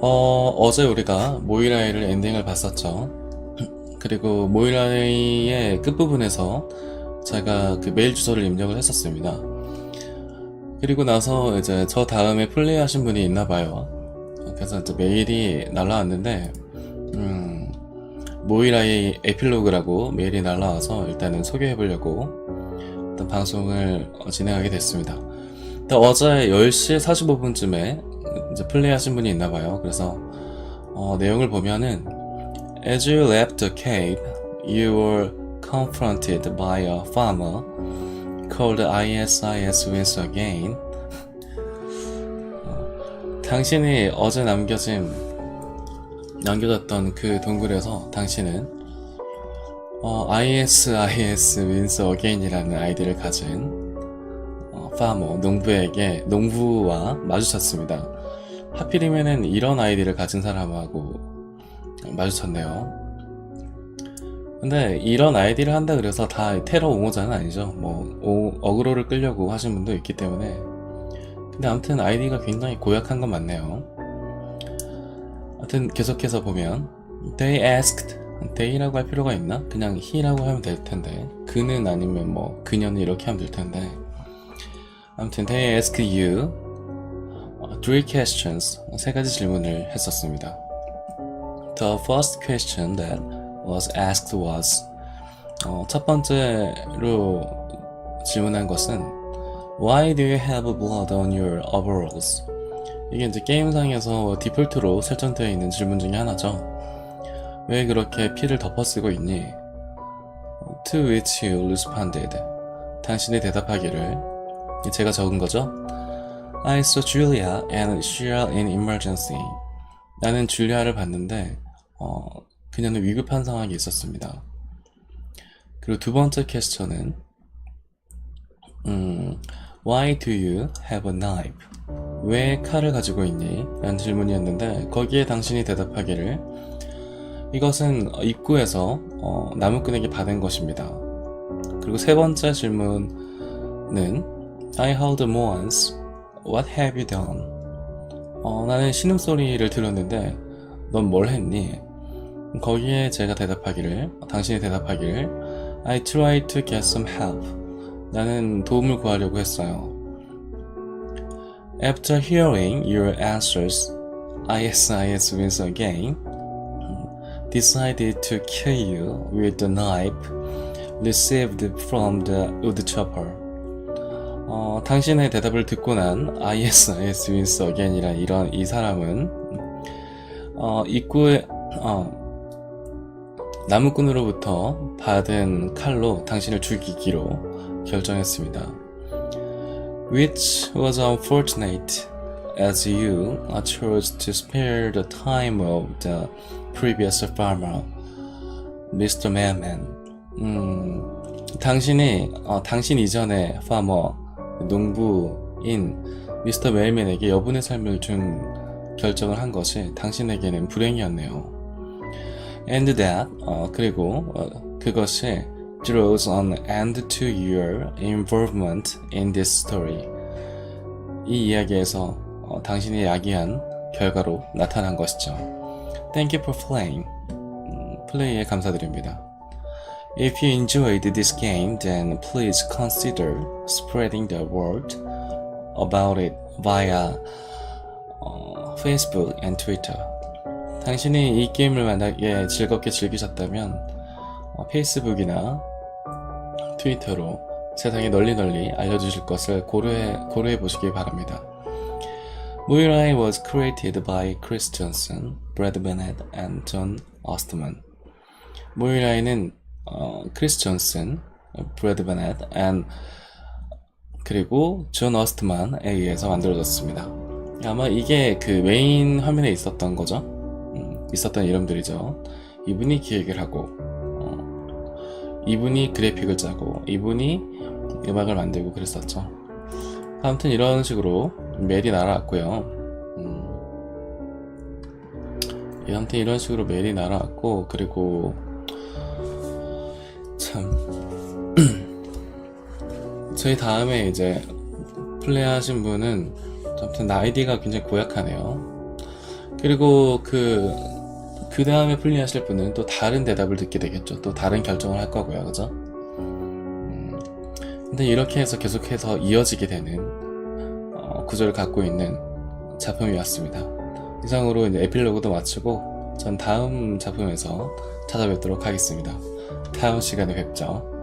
어, 어제 우리가 모이라이를 엔딩을 봤었죠. 그리고 모이라이의 끝부분에서 제가 그 메일 주소를 입력을 했었습니다. 그리고 나서 이제 저 다음에 플레이하신 분이 있나 봐요. 그래서 이제 메일이 날라왔는데, 음, 모이라이 에필로그라고 메일이 날라와서 일단은 소개해보려고 방송을 어, 진행하게 됐습니다. 어제 10시 45분쯤에 이제 플레이하신 분이 있나 봐요. 그래서 어, 내용을 보면은 As you left the cave, you were confronted by a farmer called ISIS wins again. 어, 당신이 어제 남겨진 남겨졌던 그 동굴에서 당신은 어, ISIS wins again이라는 아이디를 가진 어, 파머 농부에게 농부와 마주쳤습니다. 하필이면은 이런 아이디를 가진 사람하고 마주쳤네요. 근데 이런 아이디를 한다 그래서 다 테러 옹호자는 아니죠. 뭐 오- 어그로를 끌려고 하신 분도 있기 때문에. 근데 아무튼 아이디가 굉장히 고약한 건 맞네요. 하여튼 계속해서 보면 They asked they라고 할 필요가 있나? 그냥 he라고 하면 될 텐데 그는 아니면 뭐 그녀는 이렇게 하면 될 텐데 아무튼 they asked you 어, three questions 세 가지 질문을 했었습니다. The first question that was asked was 어, 첫 번째로 질문한 것은 Why do you have blood on your overalls? 이게 이제 게임상에서 디폴트로 설정되어 있는 질문 중에 하나죠. 왜 그렇게 피를 덮어쓰고 있니? To which you responded. 당신이 대답하기를 제가 적은 거죠. I saw Julia and she are in emergency. 나는 줄리아를 봤는데 어, 그녀는 위급한 상황이 있었습니다. 그리고 두 번째 퀘스천은 음, Why do you have a knife? 왜 칼을 가지고 있니? 라는 질문이었는데 거기에 당신이 대답하기를 이것은 입구에서 어, 나무꾼에게 받은 것입니다. 그리고 세 번째 질문은 I heard Moans. What have you done? 어, 나는 신음소리를 들었는데 넌 뭘 했니? 거기에 제가 대답하기를 당신이 대답하기를 I tried to get some help. 나는 도움을 구하려고 했어요. After hearing your answers, ISIS wins again. Decided to kill you with the knife received from the woodchopper. 어, 당신의 대답을 듣고 난 ISIS wins again이란 이런 이 사람은 어, 입구에 어, 나무꾼으로부터 받은 칼로 당신을 죽이기로 결정했습니다. Which was unfortunate as you chose to spare the time of the previous farmer, Mr. Mailman. 음, 당신이 어, 당신 이전의 파머 농부인 미스터 멜맨에게 여분의 삶을 준 결정을 한 것이 당신에게는 불행이었네요. And that 어, 그리고 어, 그것이 draws an end to your involvement in this story. 이 이야기에서 어, 당신이 야기한 결과로 나타난 것이죠. Thank you for playing. 음, 플레이에 감사드립니다. If you enjoyed this game, then please consider spreading the word about it via 어, Facebook and Twitter. 당신이 이 게임을 만약에 즐겁게 즐기셨다면 어, 페이스북이나 트위터로 세상에 널리 널리 알려주실 것을 고려해, 고려해 보시기 바랍니다. Muirai was created by Chris Johnson, Brad Bennett, and John Ostman. 모이라이는 어, 크리스 존슨, 브래드 베넷, and 그리고 존 어스트만에 의해서 만들어졌습니다. 아마 이게 그 메인 화면에 있었던 거죠. 음, 있었던 이름들이죠. 이분이 기획을 하고, 어, 이분이 그래픽을 짜고, 이분이 음악을 만들고 그랬었죠. 아무튼 이런 식으로 메일이 날아왔고요. 음, 예, 아무튼 이런 식으로 메일이 날아왔고, 그리고 저희 다음에 이제 플레이하신 분은 아무튼 아이디가 굉장히 고약하네요. 그리고 그, 그 다음에 풀리하실 분은 또 다른 대답을 듣게 되겠죠. 또 다른 결정을 할 거고요. 그죠? 음, 근데 이렇게 해서 계속해서 이어지게 되는 어, 구조를 갖고 있는 작품이었습니다. 이상으로 이제 에필로그도 마치고 전 다음 작품에서 찾아뵙도록 하겠습니다. 다음 시간에 뵙죠.